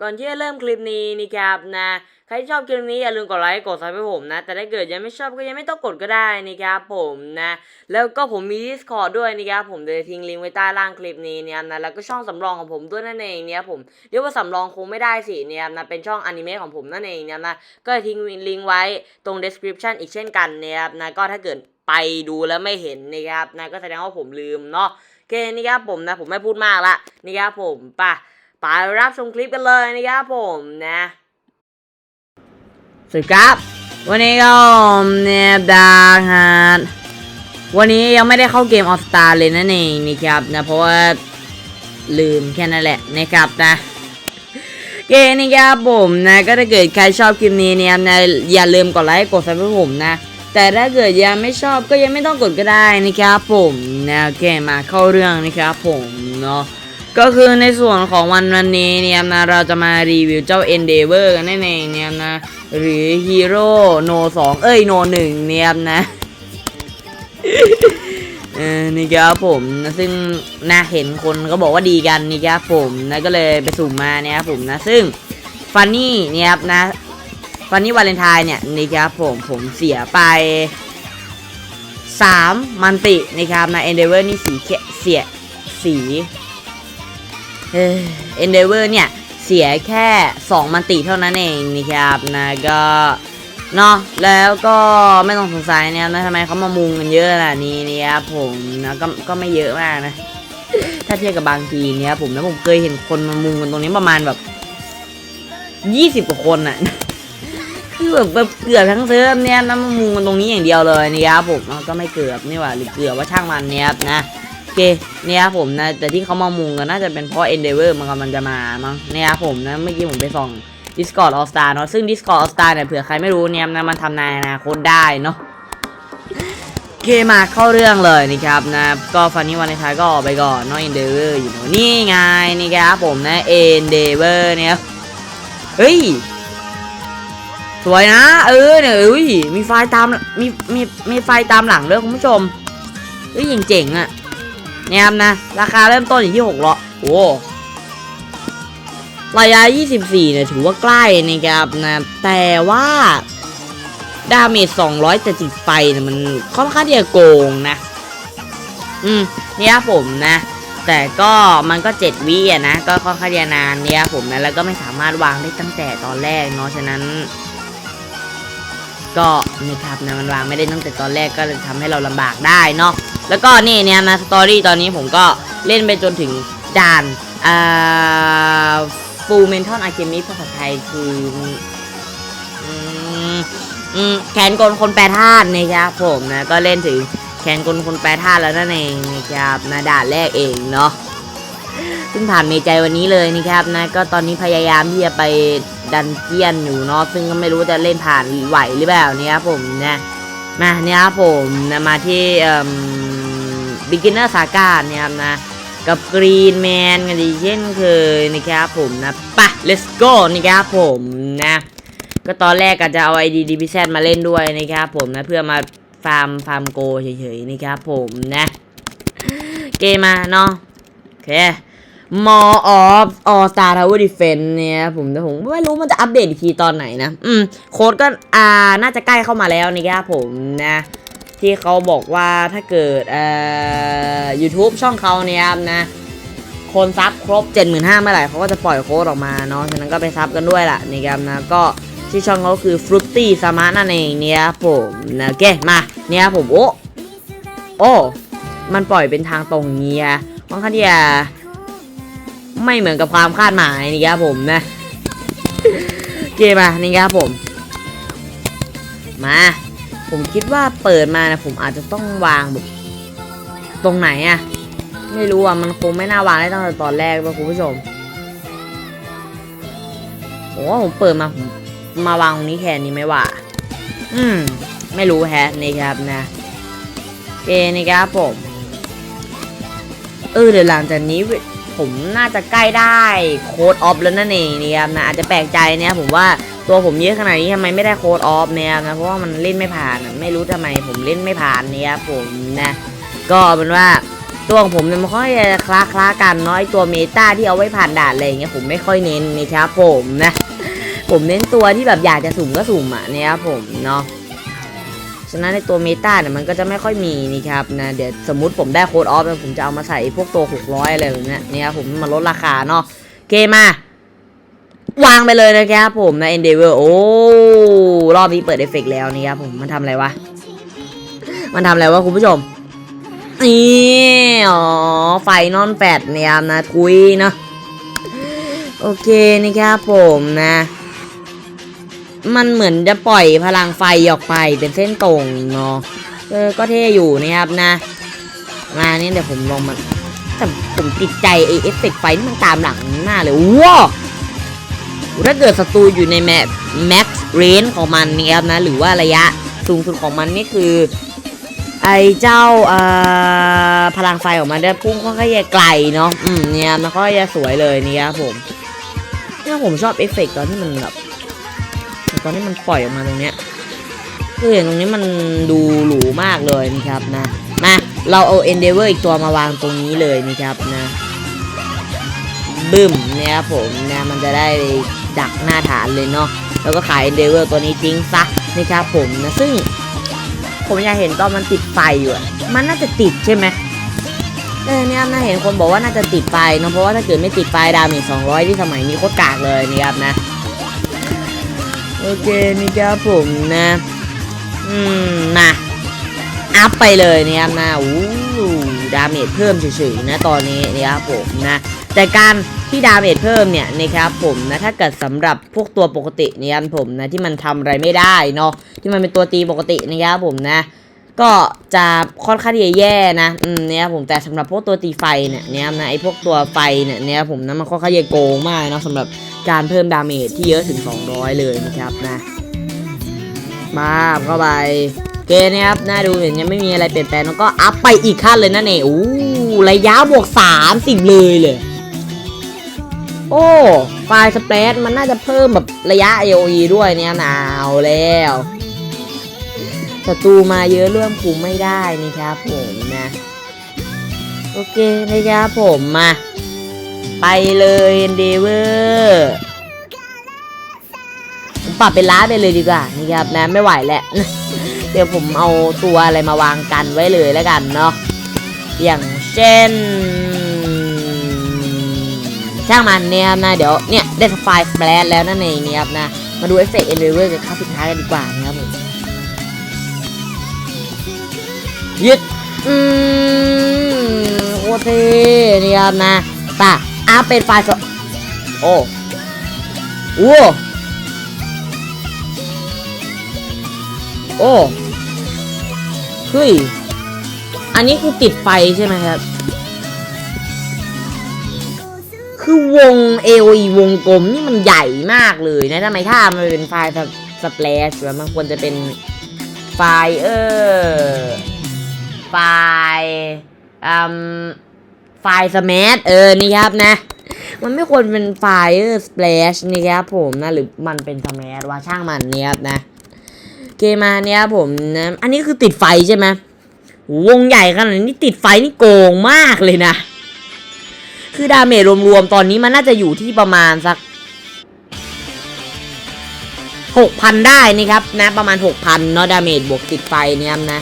ก่อนที่จะเริ่มคลิปนี้นะครับนะ ใครที่ชอบคลิปนี้อย่าลืมกดไลค์กดซับให้ผมนะ แต่ถ้าเกิดยังไม่ชอบก็ยังไม่ต้องกดก็ได้นะครับผมนะ แล้วก็ผมมี Discord ด้วยนะครับผมเดี๋ยวทิ้งลิงก์ไว้ใต้ล่างคลิปนี้เนี่ยนะ แล้วก็ช่องสำรองของผมด้วยนั่นเองเนี่ยผมเรียกว่าสำรองคงไม่ได้สิเนี่ยนะ เป็นช่องอนิเมะของผมนั่นเองเนี่ยนะ ก็ทิ้งลิงก์ไว้ตรง description อีกเช่นกันนะครับนะ ก็ถ้าเกิดไปดูแล้วไม่เห็นนะครับนะ ก็แสดงว่าผมลืมเนาะ โอเคนี่ครับผมนะ ผมไม่พูดมากละนี่ครับผมป่ะ ไปรับชมคลิปกันเลยนะครับผมนะสวัสดีครับ วันนี้ก็เนี่ยดังฮะวันนี้ยังไม่ได้เข้าเกมออสตาเลยนั่นเองนะครับนะเพราะว่าลืมแค่นั้นแหละนะครับนะเกมนี่ครับผมนะก็ถ้าเกิดใครชอบคลิปนี้เนี่ยนะอย่าลืมกดไลค์กดซับให้ผมนะ แต่ถ้าเกิดยังไม่ชอบก็ยังไม่ต้องกดก็ได้นะครับผมนะโอเคมาเข้าเรื่องนะครับผมเนาะ ก็คือในส่วนของวันวันนี้เนี่ยนะเราจะมารีวิวเจ้า Endeavor กันนั่นเองเนี่ยนะหรือ Hero No 2 เอ้ย No 1เนี่ยนะเออนี่ครับผมนะซึ่งนะเห็นคนก็บอกว่าดีกันนี่ครับผมนะก็เลยไปสุ่มมาเนี่ยครับผมนะซึ่งฟันนี่เนี่ยครับนะฟันนี่วาเลนไทน์เนี่ยนี่ครับผมผมเสียไป 3 มันตินะครับนะเอนเดเวอร์นี่สีเขเสียสี เออเอนเดเวอร์เนี่ย เสียแค่ 2 มันติเท่านั้นเองนี่ครับนะก็เนาะแล้วก็ไม่ต้องสงสัยเนี่ยนะทำไมเขามามุงกันเยอะขนาดนี้นี่ยครับผมนะก็ก็ไม่เยอะมากนะ ถ้าเทียบกับบางทีเนี่ยผมนะผมเคยเห็นคนมามุงกันตรงนี้ประมาณแบบยี่สิบกว่าคนอะคือแบบเกือบทั้งเซิร์ฟเนี่ยนะมามุงกันตรงนี้อย่างเดียวเลยนี่ยครับผมก็ไม่เกือบนี่หว่าหรือเกือบว่าช่างมันเนี่ยนะ เคเนี่ยครับผมนะแต่ที่เขามามุงกันน่าจะเป็นเพราะ Endeavor มันกำลังจะมามั้งเนี่ยครับผมนะเมื่อกี้ผมไปส่อง Discord All Star เนาะซึ่ง Discord All Star เนี่ยเผื่อใครไม่รู้เนี่ยนะมันทำในอนาคตได้เนาะโอเคมาเข้าเรื่องเลยนะครับนะก็ฟันนี้วันในท้ายก็ออกไปก่อนเนาะ Endeavor อยู่เนอะนี่ไงนี่ครับผมนะ Endeavor เนี่ยเฮ้ยสวยนะ เออเนี่ยอุ้ยมีไฟตามมีมีมีไฟตามหลังด้วยคุณผู้ชมเฮ้ยเจ๋งๆอะ เนี่ยนะ ราคาเริ่มต้นอยู่ที่6ล้อโอ้ระยะ 24 เนี่ย ถือว่าใกล้นะครับนะ แต่ว่าดาเมจ200แต่จิตไฟเนี่ยมันค่อนข้างที่จะโกงนะ อืมเนี่ยผมนะ แต่ก็มันก็ 7 วิอะนะ ก็ค่อนข้างที่จะนานเนี่ยผมนะ แล้วก็ไม่สามารถวางได้ตั้งแต่ตอนแรกเนาะ ฉะนั้น ก็นะครับนะมันวางไม่ได้ตั้งแต่ตอนแรกก็เลยทำให้เราลำบากได้เนาะ แล้วก็นี่เนี่ยนะสตอรี่ตอนนี้ผมก็เล่นไปจนถึงด่านอ่าฟูเมนทอนอาเคมิภาษาไทยคืออืมอืมแขนกลคนแปรธาตุนะครับผมนะก็เล่นถึงแขนกลคนแปรธาตุแล้วนั่นเองนะครับนะด่านแรกเองเนาะซึ่งผ่านเมใจวันนี้เลยนะครับนะก็ตอนนี้พยายามที่จะไปดันเจียนอยู่เนาะซึ่งก็ไม่รู้จะเล่นผ่านไหวหรือเปล่าเนี่ยครับผมนะมาเนี่ยครับผมนะมาที่อ่อ beginner saga เนี่ยครับนะกับกรีนแมนกันดีเช่นเคยนะครับผมนะปะ let's go นะครับผมนะ ก็ตอนแรกก็จะเอา ID DBZ มาเล่นด้วยนะครับผมนะเพื่อมาฟาร์มฟาร์มโกเฉยๆนะครับผมนะ เกมมาเนาะโอเค More of All Star Tower Defense เนี่ยผมแต่ผมไม่รู้มันจะอัปเดตอีกทีตอนไหนนะ อืม โค้ดก็อ่าน่าจะใกล้เข้ามาแล้วนะครับผมนะ ที่เขาบอกว่าถ้าเกิดเอ่อ YouTube ช่องเขาเนี่ยนะคนซับครบ 75,000เมื่อไหร่เขาก็จะปล่อยโค้ดออกมาเนาะฉะนั้นก็ไปซับกันด้วยล่ะนี่ครับนะก็ที่ช่องเขาคือ Fruity s m a r t นั่นเองเนี่ยผมนะโอเคมาเนี่ยครับผมโอ้โอ้มันปล่อยเป็นทางตรงเงี้ยค่อนข้างที่จะไม่เหมือนกับความคาดหมายนี่ครับผมนะโอเคมานี่ครับผม มา ผมคิดว่าเปิดมานะผมอาจจะต้องวางแบบตรงไหนอะไม่รู้อะมันคงไม่น่าวางได้ตั้งแต่ตอนแรกป่ะคุณผู้ชมโอ้ผมเปิดมาผมมาวางตรงนี้แค่นี้ไหมวะอืม ไม่รู้แฮะนี่ครับนะโอเคนี่ครับผมเออเดี๋ยวหลังจากนี้ผมน่าจะใกล้ได้โค้ดออฟแล้วนั่นเองนี่ครับนะอาจจะแปลกใจเนี่ยผมว่า ตัวผมเยอะขนาดนี้ทำไมไม่ได้โค้ดออฟเนี่ยนะเพราะว่ามันเล่นไม่ผ่านไม่รู้ทำไมผมเล่นไม่ผ่านเนี่ยครับผมนะก็เป็นว่าตัวของผมเนี่ยมันค่อยคล้าคล้ากันนาะไอตัวเมตาที่เอาไว้ผ่านด่านอะไรอย่างเงี้ยผมไม่ค่อยเน้นนะครับผมนะผมเน้นตัวที่แบบอยากจะสุ่มก็สุ่มอะเนี่ยครับผมเนาะฉะนั้นในตัวเมตาเนี่ยมันก็จะไม่ค่อยมีนี่ครับนะเดี๋ยวสมมติผมได้โค้ดออฟแล้วผมจะเอามาใส่พวกตัว600อะไรแบบเนี้ยเนี่ยครับผมมาลดราคาเนาะโอเคมา วางไปเลยนะครับผมนะ Endeavor โอ้รอบนี้เปิดเอฟเฟกแล้วนี่ครับผมมันทำอะไรวะ มันทำอะไรวะคุณผู้ชมนี่อ๋อไฟนอนแฟดเนี่ยนะทุยเนาะโอเคนี่ครับผมนะ มันเหมือนจะปล่อยพลังไฟออกไปเป็นเส้นตรงเนาะเออก็เท่อยู่นะครับนะมานี่เดี๋ยวผมลองมาแต่ผมติดใจไอเอฟเฟกต์ไฟที่มันตามหลังมากเลยว้าว ถ้าเกิดศัตรูอยู่ในแมปแม็กซ์เรนของมันนี่ครับนะ หรือว่าระยะสูงสุดของมันนี่คือ ไอเจ้าพลังไฟออกมาได้พุ่งค่อนข้างจะไกลเนาะอืมเนี่ยมันก็จะสวยเลยนี่ครับผมเนี่ยผมชอบเอฟเฟกต์ตอนที่มันแบบตอนนี้มันปล่อยออกมาตรงเนี้ยคือเห็นตรงนี้มันดูหรูมากเลยนะครับนะมาเราเอา Endeavor อีกตัวมาวางตรงนี้เลยนะครับนะบึ้มเนี่ยครับผมนะมันจะได้ ดักหน้าฐานเลยเนาะแล้วก็ขาย Endeavor ตัวนี้ทิ้งซะนะครับผมนะซึ่ง ผมอยากเห็นตอนมันติดไฟอยู่มันน่าจะติดใช่ไหมเออเนี่ยน่าเห็นคนบอกว่าน่าจะติดไฟเนาะเพราะว่าถ้าเกิดไม่ติดไฟดาเมจ200ที่สมัยนี้โคตรกากเลยนะครับนะโอเคนี่ครับผมนะ อืมนะอัพไปเลยนะครับนะอู้ดาเมจเพิ่มเฉยๆนะตอนนี้นะครับผมนะ แต่การที่ดาเมจเพิ่มเนี่ยนะครับผมนะถ้าเกิดสำหรับพวกตัวปกตินะครับผมนะที่มันทำอะไรไม่ได้เนาะที่มันเป็นตัวตีปกตินะครับผมนะ ก็จะค่อนข้างที่จะแย่นะอืมเนี่ยครับผมแต่สำหรับพวกตัวตีไฟเนี่ยเนี่ยนะไอพวกตัวไฟเนี่ยเนี่ยครับผมนะมันค่อนข้างจะโกงมากเนาะสำหรับการเพิ่มดาเมจที่เยอะถึง 200 เลยนะครับนะ มาเข้าไปเกมเนี้ครับน่าดูเห็นยังไม่มีอะไรเปลี่ยนแปลงแล้วก็อัพไปอีกขั้นเลยนะเนี่ยอู้ระยะบวก 30 เลยเลย โอ้ไฟล์สเปรดมันน่าจะเพิ่มแบบระยะ AOE ด้วยเนี่ยหนะเอาแล้วศัตรูมาเยอะเรื่องคุมไม่ได้นี่ครับผมนะ โอเคนะครับผมมา ไปเลยเดเวอร์ผมปรับเป็นล้าไปเลยดีกว่านี่ครับนะไม่ไหวแล้วเดี๋ยวผมเอาตัวอะไรมาวางกันไว้เลยแล้วกันเนาะอย่างเช่น ช่างมันเนี่ยครับนะเดี๋ยวเนี่ยได้ไฟล์สเปรดแล้วนั่นเองเนี่ยครับนะมาดูเอฟเฟกต์เอเลเวอร์กันขั้นสุดท้ายกันดีกว่านะครับผมยึดอืมโคเท่นี่ครับนะป่ะอัพเป็นไฟล์สโอ้โอ้โอ้เฮ้ยอันนี้คือติดไฟใช่ไหมครับ คือวง AOE วงกลมนี่มันใหญ่มากเลยนะทำไมถ้ามันเป็นไฟล์สเปลชมันควรจะเป็นไฟล์เออไฟล์อืมไฟล์สมาร์ทเออนี่ครับนะ มันไม่ควรเป็นไฟล์สเปลชนี่ครับผมนะหรือมันเป็นสมาร์ทว่าช่างมันเนี่ยครับนะเกมมาเนี่ยครับผมนะอันนี้คือติดไฟใช่ไหมวงใหญ่ขนาดนี้ติดไฟนี่โกงมากเลยนะ คือดาเมจรวมๆ ตอนนี้มันน่าจะอยู่ที่ประมาณสักหกพันได้นี่ครับนะประมาณหกพันเนาะดาเมจบวกติดไฟเนี่ยนะ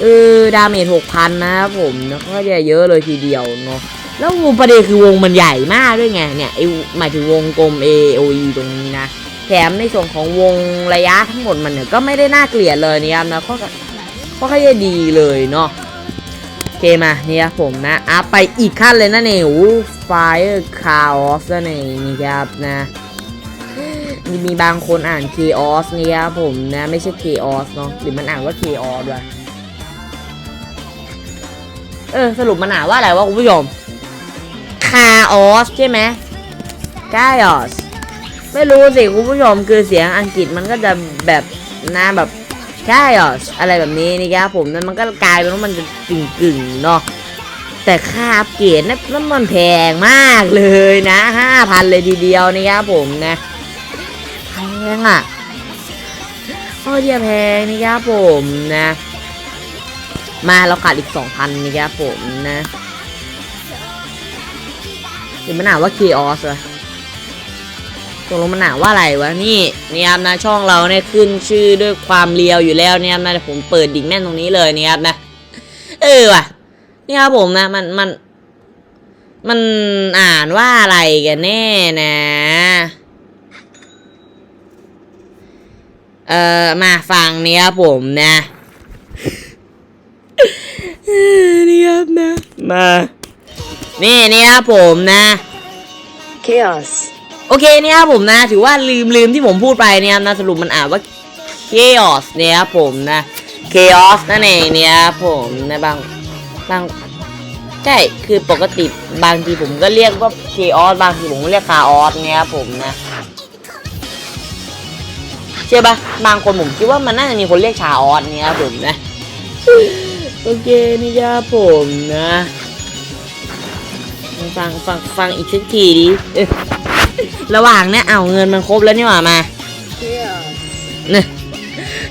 เออดาเมจหกพันนะครับผมแล้วก็จะเยอะเลยทีเดียวเนาะแล้ววงประเด็นคือวงมันใหญ่มากด้วยไงเนี่ยไอหมายถึงวงกลม A O E ตรงนี้นะแถมในส่วนของวงระยะทั้งหมดมันเนี่ยก็ไม่ได้น่าเกลียดเลยนะครับนะก็ก็ค่อยจะดีเลยเนาะ เคมาเนี่ยครับผมนะอัพไปอีกขั้นเลยนะเนี่ยโอ้ไฟคาออสนั่นเองนี่ครับนะมีมีบางคนอ่าน chaos นี่ครับผมนะไม่ใช่ chaos เนาะหรือมันอ่านว่า chaos ด้วยเออสรุปมันอ่านว่าอะไรวะคุณผู้ชม chaos ใช่ไหม chaos ไม่รู้สิคุณผู้ชมคือเสียงอังกฤษมันก็จะแบบนะแบบ ใช่เหรออะไรแบบนี้นี่ครับผมนั้นมันก็กลายเป็นว่ามันจะกึ่งกึ่งๆเนาะแต่ค่าอัปเกรดนะนั่นมันแพงมากเลยนะห้าพันเลยทีเดียวนี่ครับผมนะแพงอะโอ้ยแพงนี่ครับผมนะ มาเราขาดอีก2,000นะครับผมนะหรือมันอ่านว่า Chaos วะ ตกลงมันอ่าว่าอะไรวะนี่นี่ครับนะช่องเราเนี่ยขึ้นชื่อด้วยความเลียวอยู่แล้วเนี่ยครับนะผมเปิดดิ่งแม่นตรงนี้เลยเนี่ยครับนะ เออว่ะนี่ครับผมนะมันมันมันอ่านว่าอะไรกันแน่นะเออมาฟังเนี่ยครับผมนะนี่ครับนะมานี่นี่ครับผมนะ Chaos. โอเคเนี่ยครับผมนะ ถือว่าลืมลืมที่ผมพูดไปเนี่ยครับนะสรุปมันอ่านว่า chaos เนี่ยครับผมนะ chaos นั่นเองเนี่ยครับผมนะบางบางใช่คือปกติบางทีผมก็เรียกว่า chaos บางทีผมก็เรียก chaos เนี่ยครับผมนะเชื่อปะบางคนผมคิดว่ามันน่าจะมีคนเรียกชาออสเนี่ยครับผมนะโอเคนี่ครับผมนะ ฟังฟังฟังอีกสักทีดิ ระหว่างเนี้ยเอาเงินมันครบแล้วนี่หว่ามาเนี่ย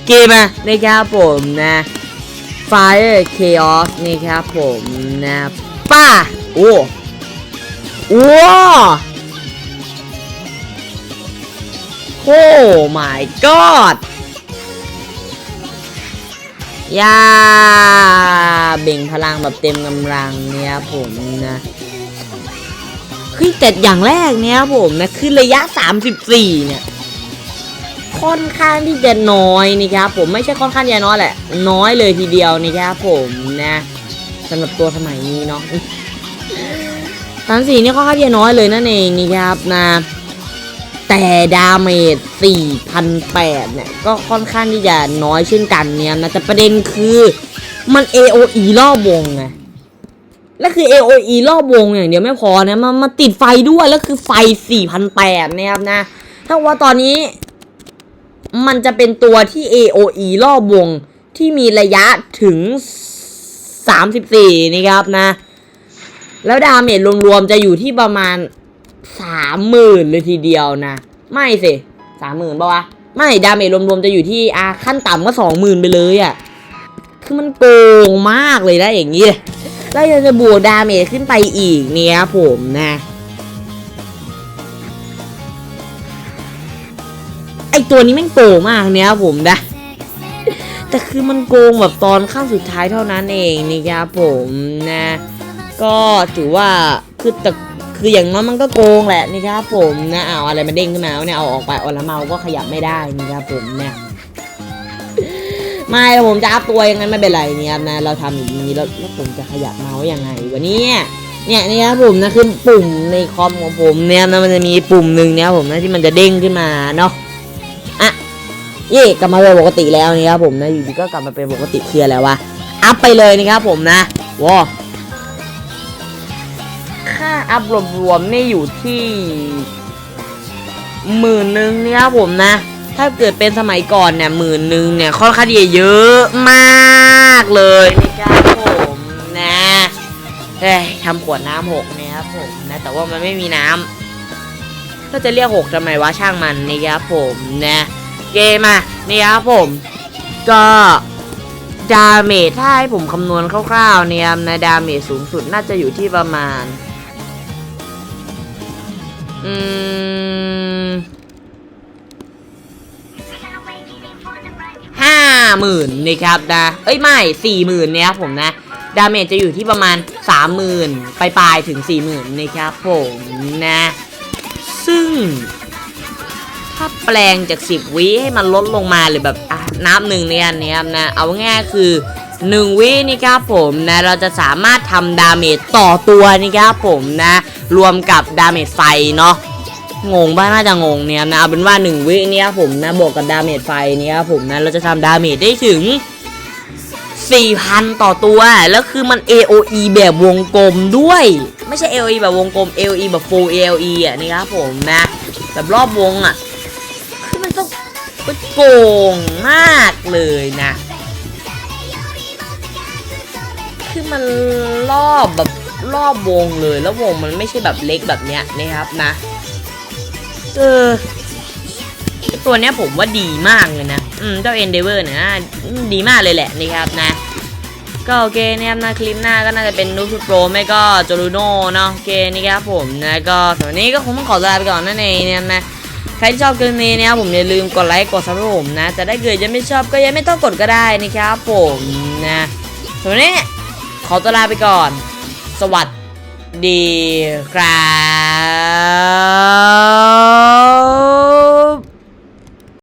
เกมอะนะครับผมนะ Fire Chaos นี่ครับผมนะป้าโอ้โอ้โอ้ my god ยาเบ่งพลังแบบเต็มกำลังเนี่ยครับผมนะ คือแต่อย่างแรกเนี่ยผมนะคือระยะ 34 เนี่ย ค่อนข้างที่จะน้อยนี่ครับผมไม่ใช่ค่อนข้างจะน้อยแหละ น้อยเลยทีเดียวนี่ครับผมนะสำหรับตัวสมัยนี้เนาะสามสี่นี่ค่อนข้างจะน้อยเลยนั่นเองนี่ครับนะแต่ดาเมจ4,008เนี่ยก็ค่อนข้างที่จะน้อยเช่นกันเนี่ยนะแต่ประเด็นคือมัน AOE รอบวงไง แล้วคือ AOE รอบวงอย่างเดียวไม่พอนะมันมาติดไฟด้วยแล้วคือไฟ4,008เนี่ยครับนะ ถ้าว่าตอนนี้ มันจะเป็นตัวที่ AOE รอบวงที่มีระยะถึง 34นี่ครับนะ แล้วดาเมจรวมๆจะอยู่ที่ประมาณ 30,000 เลยทีเดียวนะ ไม่สิ 30,000ป่าวะ ไม่ดาเมจรวมๆจะอยู่ที่อาขั้นต่ำก็20,000 ไปเลยอะ่ะ คือมันโกงมากเลยนะอย่างนี้ แล้วยังจะบวกดาเมจขึ้นไปอีกเนี่ยครับผมนะไอตัวนี้แม่งโกงมากเนี่ยครับผมนะแต่คือมันโกงแบบตอนขั้นสุดท้ายเท่านั้นเองนี่ครับผมนะ ก็ถือว่าคือแต่คืออย่างน้อยมันก็โกงแหละนี่ครับผมนะเอาอะไรมาเด้งขึ้นมาเนี่ยเอาออกไปเอาแล้วเมาก็ขยับไม่ได้นี่ครับผมเนี่ย ไม่แล้วผมจะอัพตัวยังไงไม่เป็นไรเนี่ยครับนะเราทำอย่างนี้แล้วแล้วผมจะขยับเมาส์ยังไงวะเนี่ยเนี่ยนี่ครับผมนะคือปุ่มในคอมของผมเนี่ยนะมันจะมีปุ่มหนึ่งเนี่ยผมนะที่มันจะเด้งขึ้นมาเนาะเย่กลับมาเป็นปกติแล้วนี่ครับผมนะอยู่ดีก็กลับมาเป็นปกติเคลียร์แล้ววะอัพไปเลยนะครับผมนะว้าค่าอัพรวมๆนี่อยู่ที่หมื่นหนึ่งนี่ครับผมนะ ถ้าเกิดเป็นสมัยก่อนเนี่ยหมื่นหนึ่งเนี่ยค่อนข้างที่จะเยอะมากเลยนะครับผมนะเฮ้ยทำขวดน้ำหกเนี่ยครับผมนะแต่ว่ามันไม่มีน้ำก็จะเรียกหกทำไมวะช่างมันนะครับผมนะเกมอะนี่ครับผม ก็ดาเมจถ้าให้ผมคำนวณคร่าวๆเนี่ยนะดาเมจสูงสุดน่าจะอยู่ที่ประมาณ อืม ห้าหมื่นนะครับนะเอ้ยไม่สี่หมื่นเนี่ยครับผมนะดาเมจจะอยู่ที่ประมาณสามหมื่นปลายๆถึงสี่หมื่นนะครับผมนะ ซึ่ง ถ้าแปลงจาก 10 วิให้มันลดลงมาหรือแบบอะนับหนึ่งเนี่ยอันนี้นะ เอาง่ายๆคือ 1 วินี่ครับผมนะ เราจะสามารถทำดาเมจต่อตัวนี่ครับผมนะ รวมกับดาเมจไฟเนาะ งงบ้าน่าจะงงเนี่ยนะเอาเป็นว่า 1 วิเนี่ยผมนะบวกกับดาเมจไฟเนี่ยผมนะเราจะทำดาเมจได้ถึง 4,000 ต่อตัว แล้วคือมัน AOE แบบวงกลมด้วย ไม่ใช่ AOE แบบวงกลม AOE แบบ full AOE อะนี่ครับผมนะ แบบรอบวงอะคือมันต้องโกงมากเลยนะ คือมันรอบแบบรอบวงเลยแล้ววงมันไม่ใช่แบบเล็กแบบเนี้ยนะครับนะ เออ ตัวเนี้ยผมว่าดีมากเลยนะ อืม เจ้า Endeavor เนี่ยนะดีมากเลยแหละนะครับนะ ก็โอเคเนี่ยนะคลิปหน้าก็น่าจะเป็นนูทูโปรไม่ก็โจลูโน่เนาะโอเคนี่ครับผมนะก็สำหรับนี้ก็คงต้องขอลาไปก่อนนั่นเองนี่ยนะใครที่ชอบคลิปนี้นะครับผมอย่าลืมกดไลค์กดซับให้ผมนะแต่ถ้เกิดยังไม่ชอบก็ยังไม่ต้องกดก็ได้นะครับผมนะสำหรับวันนี้ขอตัวลาไปก่อน สวัสดีครับ